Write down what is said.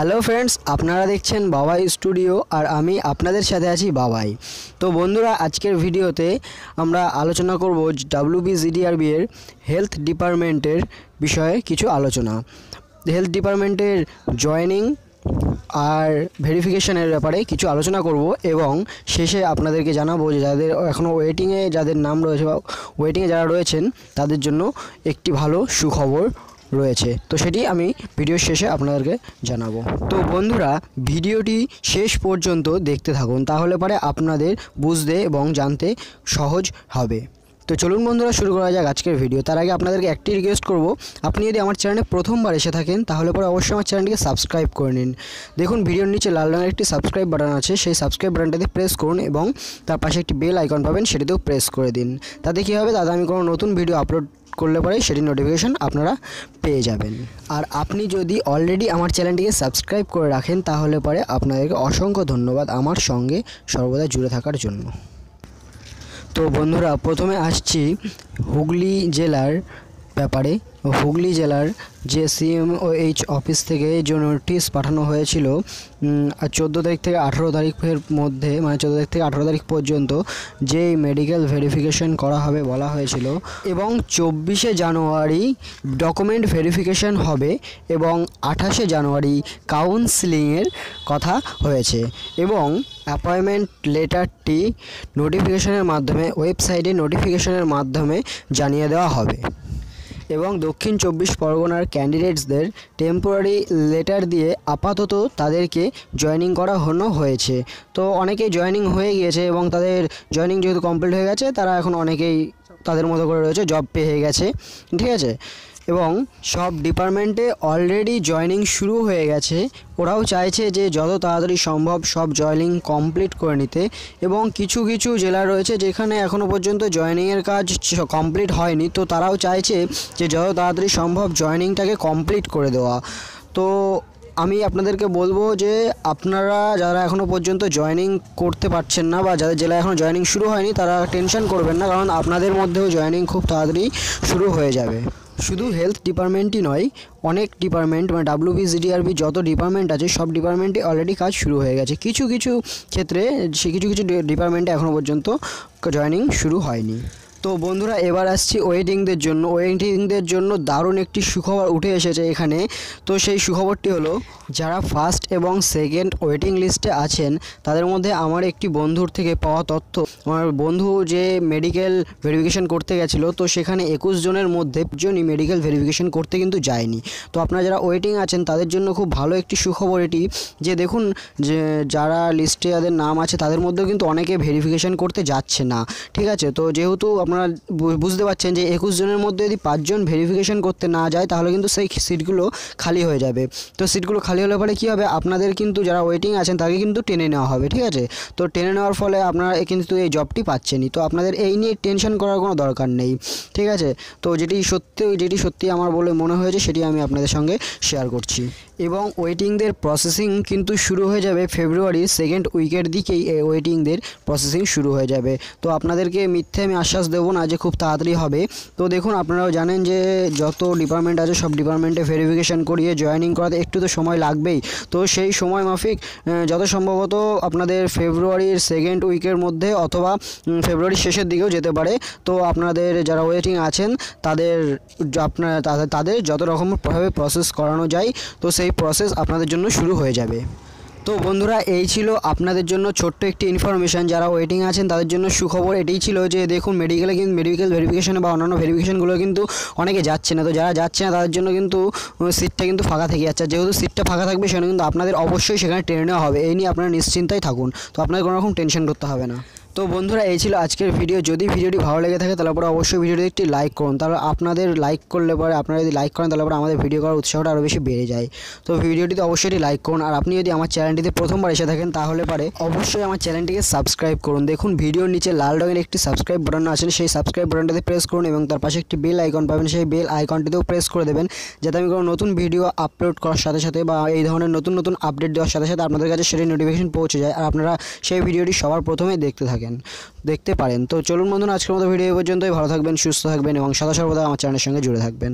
Hello friends, আপনারা দেখছেন বাবাই স্টুডিও আর আমি আপনাদের সাথে আছি বাবাই। তো বন্ধুরা, আজকের ভিডিওতে আমরা আলোচনা করব ডাব্লিউবিজিডিআরবি এর হেলথ ডিপার্টমেন্টের বিষয়ে কিছু আলোচনা। হেলথ ডিপার্টমেন্টের জয়েনিং আর ভেরিফিকেশনের ব্যাপারে কিছু আলোচনা করব এবং শেষে আপনাদেরকে জানাব যে যাদের এখনও ওয়েটিংয়ে যাদের নাম রয়েছে বা ওয়েটিংয়ে যারা রয়েছেন, তাদের জন্য একটি ভালো সুখবর রয়েছে। তো সেটি আমি ভিডিও শেষে আপনাদেরকে জানাব। তো বন্ধুরা, ভিডিওটি শেষ পর্যন্ত দেখতে থাকুন, তাহলে পরে আপনাদের বুঝতে এবং জানতে সহজ হবে। তো চলুন বন্ধুরা, শুরু করা যাক আজকের ভিডিও তার আগে আপনাদেরকে একটি রিকোয়েস্ট করব। আপনি যদি আমার চ্যানেলে প্রথমবার এসে থাকেন, তাহলে পরে অবশ্যই আমার চ্যানেলটিকে সাবস্ক্রাইব করে নিন। দেখুন ভিডিওর নিচে লাল রঙের একটি সাবস্ক্রাইব বাটন আছে। সেই সাবস্ক্রাইব বাটনটাতে প্রেস করুন এবং তার পাশে একটি বেল আইকন পাবেন, সেটিতেও প্রেস করে দিন। তাতে কী হবে, দাদা, আমি কোনো নতুন ভিডিও আপলোড করলে পরে সেটি নোটিফিকেশান আপনারা পেয়ে যাবেন। আর আপনি যদি অলরেডি আমার চ্যানেলটিকে সাবস্ক্রাইব করে রাখেন, তাহলে পরে আপনাদেরকে অসংখ্য ধন্যবাদ আমার সঙ্গে সর্বদা জুড়ে থাকার জন্য। তো বন্ধুরা প্রথমে আসছি হুগলি জেলার ব্যাপারে হুগলি জেলার যে সিএমওএইচ অফিস থেকে যে নোটিশ পাঠানো হয়েছিল চোদ্দ তারিখ থেকে আঠেরো তারিখের মধ্যে মানে চোদ্দ তারিখ থেকে আঠেরো তারিখ পর্যন্ত যেই মেডিকেল ভেরিফিকেশন করা হবে বলা হয়েছিল এবং চব্বিশে জানুয়ারি ডকুমেন্ট ভেরিফিকেশন হবে এবং আঠাশে জানুয়ারি কাউন্সিলিংয়ের কথা হয়েছে এবং অ্যাপয়েন্টমেন্ট লেটারটি নোটিফিকেশনের মাধ্যমে ওয়েবসাইটে নোটিফিকেশনের মাধ্যমে জানিয়ে দেওয়া হবে। এবং দক্ষিণ চব্বিশ পরগনার ক্যান্ডিডেটসদের টেম্পোরারি লেটার দিয়ে আপাতত তাদেরকে জয়নিং করা হনো হয়েছে। তো অনেকেই জয়নিং হয়ে গিয়েছে এবং তাদের জয়নিং যেহেতু কমপ্লিট হয়ে গেছে, তারা এখন অনেকেই তাদের মতো করে রয়েছে জব পেয়ে গেছে, ঠিক আছে? এবং সব ডিপার্টমেন্টে অলরেডি জয়নিং শুরু হয়ে গেছে। ওরাও চাইছে যে যত তাড়াতাড়ি সম্ভব সব জয়নিং কমপ্লিট করে নিতে। এবং কিছু কিছু জেলা রয়েছে যেখানে এখনও পর্যন্ত জয়নিংয়ের কাজ কমপ্লিট হয়নি। তো তারাও চাইছে যে যত তাড়াতাড়ি সম্ভব জয়নিংটাকে কমপ্লিট করে দেওয়া। তো আমি আপনাদেরকে বলব যে আপনারা যারা এখনও পর্যন্ত জয়নিং করতে পারছেন না বা যাদের জেলায় এখনও জয়নিং শুরু হয়নি, তারা টেনশন করবেন না, কারণ আপনাদের মধ্যেও জয়নিং খুব তাড়াতাড়ি শুরু হয়ে যাবে। শুধু হেলথ ডিপার্টমেন্টই নয়, অনেক ডিপার্টমেন্ট মানে ডাব্লিউবিজিডিআরবি যত ডিপার্টমেন্ট আছে, সব ডিপার্টমেন্টে অলরেডি কাজ শুরু হয়ে গেছে। কিছু কিছু ক্ষেত্রে সে কিছু কিছু ডিপার্টমেন্টে এখনও পর্যন্ত জয়নিং শুরু হয়নি। তো বন্ধুরা, এবার আসছি ওয়েটিংদের জন্য। ওয়েটিংদের জন্য দারুণ একটি সুখবর উঠে এসেছে এখানে। তো সেই সুখবরটি হলো, যারা ফার্স্ট এবং সেকেন্ড ওয়েটিং লিস্টে আছেন, তাদের মধ্যে আমার একটি বন্ধুর থেকে পাওয়া তথ্য। আমার বন্ধু যে মেডিকেল ভেরিফিকেশন করতে গেছিল, তো সেখানে একুশ জনের মধ্যে জনই মেডিকেল ভেরিফিকেশন করতে কিন্তু যায়নি। তো আপনারা যারা ওয়েটিং আছেন, তাদের জন্য খুব ভালো একটি সুখবর এটি যে দেখুন, যে যারা লিস্টে যাদের নাম আছে, তাদের মধ্যেও কিন্তু অনেকে ভেরিফিকেশন করতে যাচ্ছে না। ঠিক আছে? তো যেহেতু আপনারা বুঝতে পারছেন যে একুশ জনের মধ্যে যদি পাঁচজন ভেরিফিকেশন করতে না যায়, তাহলে কিন্তু সেই সিটগুলো খালি হয়ে যাবে। তো সিটগুলো খালি হলে পরে কী হবে? আপনাদের কিন্তু যারা ওয়েটিং আছেন, তাকে কিন্তু টেনে নেওয়া হবে, ঠিক আছে? তো টেনে নেওয়ার ফলে আপনারা কিন্তু এই জবটি পাচ্ছেনই। তো আপনাদের এই নিয়ে টেনশন করার কোনো দরকার নেই, ঠিক আছে? তো যেটি সত্যি যেটি সত্যি আমার বলে মনে হয়েছে, সেটি আমি আপনাদের সঙ্গে শেয়ার করছি। এবং ওয়েটিংদের প্রসেসিং কিন্তু শুরু হয়ে যাবে ফেব্রুয়ারির সেকেন্ড উইকের দিকেই এই ওয়েটিংদের প্রসেসিং শুরু হয়ে যাবে। তো আপনাদেরকে মিথ্যে আমি আশ্বাস দেবো না যে খুব তাড়াতাড়ি হবে। তো দেখুন, আপনারাও জানেন যে যত ডিপার্টমেন্ট আছে, সব ডিপার্টমেন্টে ভেরিফিকেশান করিয়ে জয়েনিং করাতে একটু তো সময় লাগবেই। তো সেই সময় মাফিক যত সম্ভবত আপনাদের ফেব্রুয়ারির সেকেন্ড উইকের মধ্যে অথবা ফেব্রুয়ারির শেষের দিকেও যেতে পারে। তো আপনাদের যারা ওয়েটিং আছেন, তাদের, আপনার, তাদের যত রকমভাবে প্রসেস করানো যায়, তো সেই প্রসেস আপনাদের জন্য শুরু হয়ে যাবে। তো বন্ধুরা, এই ছিল আপনাদের জন্য ছোট্ট একটি ইনফরমেশান যারা ওয়েটিং আছেন, তাদের জন্য সুখবর এটাই ছিল যে, দেখুন মেডিকেলে কিন্তু মেডিকেল ভেরিফিকেশানে বা অন্যান্য ভেরিফিকেশানগুলো কিন্তু অনেকে যাচ্ছে না। তো যারা যাচ্ছে না, তাদের জন্য কিন্তু সিটটা কিন্তু ফাঁকা থেকে যাচ্ছে। যেহেতু সিটটা ফাঁকা থাকবে সেখানে কিন্তু আপনাদের অবশ্যই সেখানে ট্রেনে নেওয়া হবে। এই নিয়ে আপনারা নিশ্চিন্তায় থাকুন। তো আপনাদের কোনো রকম টেনশন করতে হবে না। তো বন্ধুরা, এই ছিল আজকের ভিডিও যদি ভিডিওটি ভালো লেগে থাকে, তাহলে পরে অবশ্যই ভিডিওটি একটি লাইক করুন। তাহলে আপনাদের লাইক করলে পরে, আপনারা যদি লাইক করেন, তাহলে পরে আমাদের ভিডিও করার উৎসাহটা আরও বেশি বেড়ে যায়। তো ভিডিওটিতে অবশ্যই লাইক করুন। আর আপনি যদি আমার চ্যানেলটিতে প্রথমবার এসে থাকেন, তাহলে পরে অবশ্যই আমার চ্যানেলটিকে সাবস্ক্রাইব করুন। দেখুন ভিডিওর নিচে লাল রঙের একটি সাবস্ক্রাইব বাটন আছে। সেই সাবস্ক্রাইব বাটনটাতে প্রেস করুন এবং তার পাশে একটি বেল আইকন পাবেন। সেই বেল আইকনটিতেও প্রেস করে দেবেন, যাতে আমি কোনো নতুন ভিডিও আপলোড করার সাথে সাথে বা এই ধরনের নতুন নতুন আপডেট দেওয়ার সাথে সাথে আপনাদের কাছে সেটি নোটিফিকেশন পৌঁছে যায়। আর আপনারা সেই ভিডিওটি সবার প্রথমেই দেখতে থাকেন, দেখতে পারেন। তো চলুন বন্ধুরা, আজকের মতো ভিডিও পর্যন্তই। ভালো থাকবেন, সুস্থ থাকবেন এবং সদা সর্বদা আমার চ্যানেলের সঙ্গে জুড়ে থাকবেন।